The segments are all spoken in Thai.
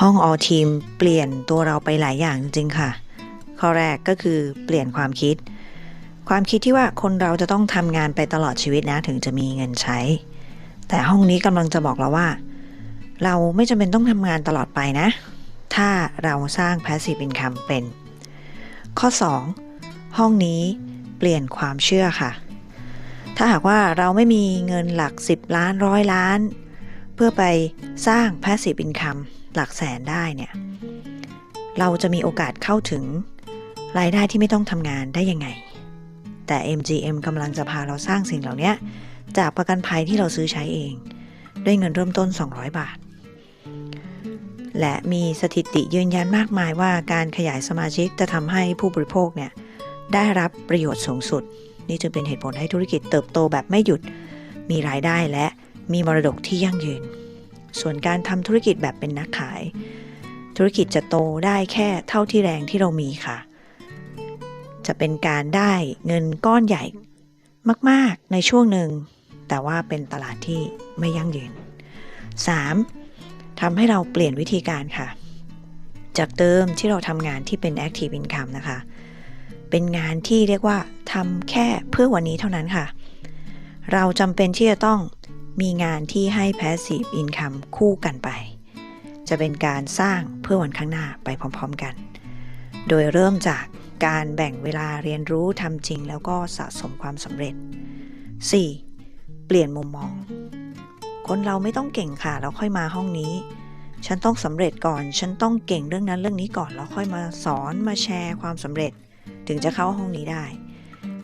ห้องออทีมเปลี่ยนตัวเราไปหลายอย่างจริงค่ะ ข้อแรกก็คือเปลี่ยนความคิด ความคิดที่ว่าคนเราจะต้องทำงานไปตลอดชีวิตนะถึงจะมีเงินใช้ แต่ห้องนี้กำลังจะบอกเราว่า เราไม่จำเป็นต้องทำงานตลอดไปนะ ถ้าเราสร้าง passive income เป็น ข้อ 2 ห้องนี้เปลี่ยนความเชื่อค่ะ ถ้าหากว่าเราไม่มีเงินหลัก 10 ล้านร้อยล้าน เพื่อไปสร้าง passive income หลักแสนได้เนี่ย เราจะมีโอกาสเข้าถึงรายได้ที่ไม่ต้องทำงานได้ยังไง แต่ MGM กำลังจะพาเราสร้างสิ่งเหล่านี้จากประกันภัยที่เราซื้อใช้เอง ด้วยเงินเริ่มต้น 200 บาท และมีสถิติยืนยันมากมายว่าการขยายสมาชิกจะทำให้ผู้บริโภคเนี่ยได้รับประโยชน์สูงสุด นี่จึงเป็นเหตุผลให้ธุรกิจเติบโตแบบไม่หยุด มีรายได้และมีมรดกที่ยั่งยืน ส่วนการทำธุรกิจแบบเป็นนักขาย ธุรกิจจะโตได้แค่เท่าที่แรงที่เรามีค่ะ จะเป็นการได้เงินก้อนใหญ่มาก ๆ ในช่วงหนึ่ง แต่ว่าเป็นตลาดที่ไม่ยั่งยืน 3. ทำให้เราเปลี่ยนวิธีการค่ะ จากเดิมที่เราทำงานที่เป็น active income นะคะ เป็นงานที่เรียกว่าทำแค่เพื่อวันนี้เท่านั้นค่ะ เราจำเป็นที่จะต้อง มีงานที่ให้ passive income คู่กันไป จะเป็นการสร้างเพื่อวันข้างหน้าไปพร้อมๆกัน โดยเริ่มจากการแบ่งเวลาเรียนรู้ทำจริงแล้วก็สะสมความสำเร็จ 4. เปลี่ยนมุมมอง คนเราไม่ต้องเก่งค่ะแล้วค่อยมาห้องนี้ ฉันต้องสำเร็จก่อน ฉันต้องเก่งเรื่องนั้นเรื่องนี้ก่อนแล้วค่อยมาสอนมาแชร์ความสำเร็จ ถึงจะเข้าห้องนี้ได้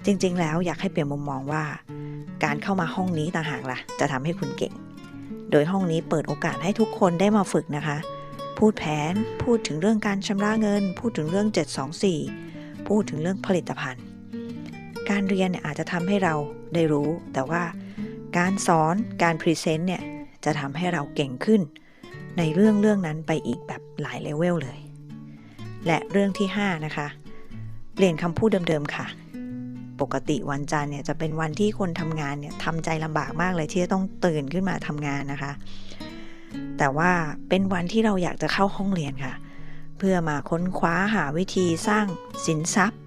จริงๆ แล้วอยากให้เปลี่ยนมุมมองว่า การเข้ามาห้องนี้ต่างหากล่ะ จะทำให้คุณเก่ง โดยห้องนี้เปิดโอกาสให้ทุกคนได้มาฝึกนะคะ พูดแผน พูดถึงเรื่องการชำระเงิน พูดถึงเรื่อง 724 พูดถึงเรื่องผลิตภัณฑ์ การเรียนเนี่ยอาจจะทำให้เราได้รู้ แต่ว่าการสอน การพรีเซนต์เนี่ยจะทำให้เราเก่งขึ้น ในเรื่องเรื่องนั้นไปอีกแบบหลายเลเวลเลย และเรื่องที่ 5 นะคะ เปลี่ยนคำพูดเดิมๆค่ะ ปกติวันจันทร์เนี่ยจะเป็นวันที่คนทำงานเนี่ยทำใจลำบากมากเลยที่จะต้องตื่นขึ้นมาทำงานนะคะ แต่ว่าเป็นวันที่เราอยากจะเข้าห้องเรียนค่ะ เพื่อมาค้นคว้าหาวิธีสร้างสินทรัพย์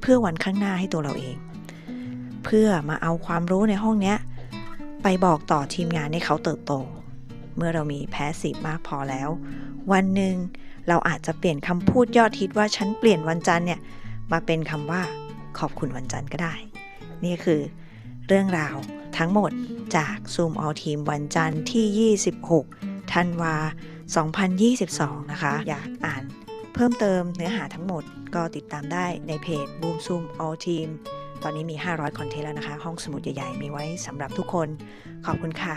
เพื่อวันข้างหน้าให้ตัวเราเอง เพื่อมาเอาความรู้ในห้องเนี้ยไปบอกต่อทีมงานให้เขาเติบโต เมื่อเรามีแพสซีฟมากพอแล้ว วันหนึ่งเราอาจจะเปลี่ยนคำพูดยอดฮิตว่าฉันเปลี่ยนวันจันทร์เนี่ยมาเป็นคำว่า ขอบคุณวันจันทร์ก็ได้ นี่คือเรื่องราวทั้งหมดจาก Zoom All Team วันจันทร์ที่ 26 ธันวา 2022 นะคะ อยากอ่านเพิ่มเติมเนื้อหาทั้งหมดก็ติดตามได้ในเพจ Boom Zoom All Team ตอนนี้มี 500 คอนเทนต์แล้วนะคะ ห้องสมุดใหญ่ ๆ มีไว้สำหรับทุกคน ขอบคุณค่ะ